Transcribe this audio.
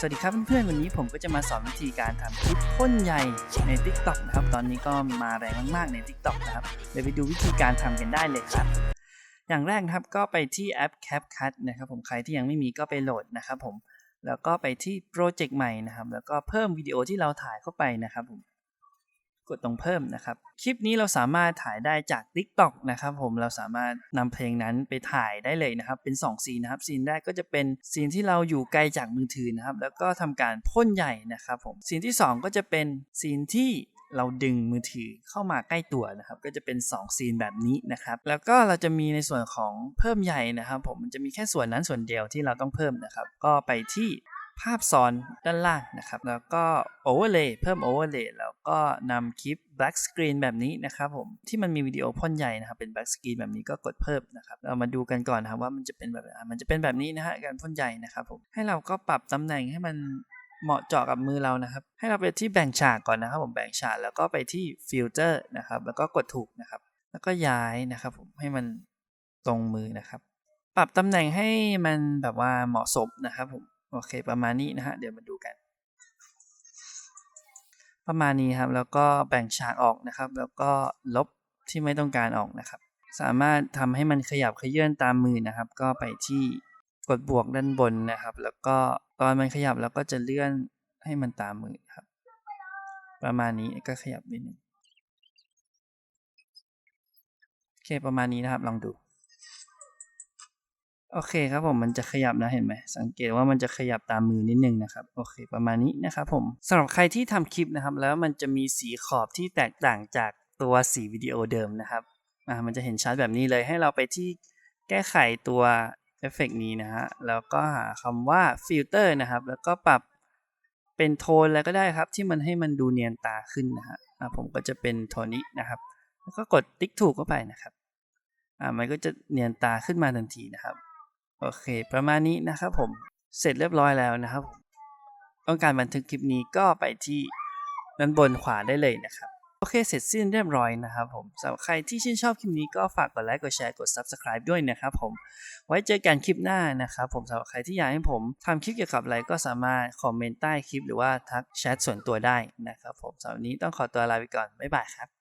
สวัสดีครับเพื่อนๆวันนี้ผมก็จะมาสอนวิธีการทำคลิปพ่นใหญ่ใน TikTok นะครับ ตอนนี้ก็มาแรงมากๆใน TikTok นะครับเดี๋ยวไปดูวิธีการทำกันได้เลยครับ อย่างแรกครับก็ไปที่แอป CapCut นะครับ ผมใครที่ยังไม่มีก็ไปโหลดนะครับผมแล้วก็ไปที่โปรเจกต์ใหม่นะครับ แล้วก็เพิ่มวิดีโอที่เราถ่ายเข้าไปนะครับผม กดตรงเพิ่มนะครับ คลิปนี้เราสามารถถ่ายได้จาก TikTok นะครับผมเราสามารถนำเพลงนั้นไปถ่ายได้เลยนะครับ เป็น2ซีนนะครับซีนแรกก็จะเป็นซีนที่เราอยู่ไกลจากมือถือนะครับ แล้วก็ทำการพ่นใหญ่นะครับผมซีนที่ 2 ก็จะเป็นซีนที่เราดึงมือถือเข้ามาใกล้ตัวนะครับ ก็จะเป็น 2 ซีนแบบนี้นะครับ แล้วก็เราจะมีในส่วนของเพิ่มใหญ่นะครับ ผมมันจะมีแค่ส่วนนั้นส่วนเดียวที่เราต้องเพิ่มนะครับ ก็ไปที่ ภาพซ้อนด้านล่างนะครับ แล้วก็ overlay เพิ่ม overlay แล้วก็นำคลิป black screen แบบนี้นะครับผมที่มันมีวิดีโอพ่นใหญ่นะครับ เป็น black screen แบบนี้ก็กดเพิ่มนะครับเรามาดูกันก่อนนะครับว่ามันจะเป็นแบบมันจะเป็นแบบนี้นะฮะการพ่นใหญ่นะครับผมให้เราก็ปรับตำแหน่งให้มันเหมาะเจาะกับมือเรานะครับ ให้เราไปที่แบ่งฉากก่อนนะครับผมแบ่งฉากแล้วก็ไปที่ฟิลเตอร์นะครับแล้วก็กดถูกนะครับ แล้วก็ย้ายนะครับผมให้มันตรงมือนะครับ ปรับตำแหน่งให้มันแบบว่าเหมาะสมนะครับผม โอเค ประมาณนี้นะฮะ เดี๋ยวมาดูกัน ประมาณนี้ครับ แล้วก็แบ่งฉากออกนะครับ แล้วก็ลบที่ไม่ต้องการออกนะครับ สามารถทำให้มันขยับขยื่นตามมือนะครับ ก็ไปที่กดบวกด้านบนนะครับ แล้วก็ตอนมันขยับแล้วก็จะเลื่อนให้มันตามมือครับ ประมาณนี้ก็ขยับนิดนึงโอเคประมาณนี้นะครับ ลองดู โอเคครับผมมันจะขยับนะเห็นไหมสังเกตว่ามันจะขยับตามมือนิดนึงนะครับโอเค ประมาณนี้นะครับผมสำหรับใครที่ทำคลิปนะครับ แล้วมันจะมีสีขอบที่แตกต่างจากตัวสีวิดีโอเดิมนะครับอ่ามันจะเห็นชัดแบบนี้เลยให้เราไปที่แก้ไขตัวเอฟเฟกนี้นะฮะแล้วก็หาคำว่าฟิลเตอร์นะครับ แล้วก็ปรับเป็นโทนอะไรก็ได้ครับ ที่มันให้มันดูเนียนตาขึ้นนะฮะอ่าผมก็จะเป็นโทนนี้นะครับ แล้วก็กดติ๊กถูกเข้าไปนะครับอ่ามันก็จะเนียนตาขึ้นมาทันทีนะครับ โอเค ประมาณนี้นะครับผมเสร็จเรียบร้อยแล้วนะครับผมต้องการบันทึกคลิปนี้ก็ไปที่ด้านบนขวาได้เลยนะครับโอเค เสร็จสิ้นเรียบร้อยนะครับผมสำหรับใครที่ชื่นชอบคลิปนี้ก็ฝากกดไลค์ กดแชร์ กด Subscribe ด้วยนะครับผม ไว้เจอกันคลิปหน้านะครับผมสำหรับใครที่อยากให้ผมทำคลิปเกี่ยวกับอะไรก็สามารถคอมเมนต์ใต้คลิปหรือว่าทักแชทส่วนตัวได้นะครับผมสำหรับนี้ต้องขอตัวลาไปก่อน บ๊ายบายครับ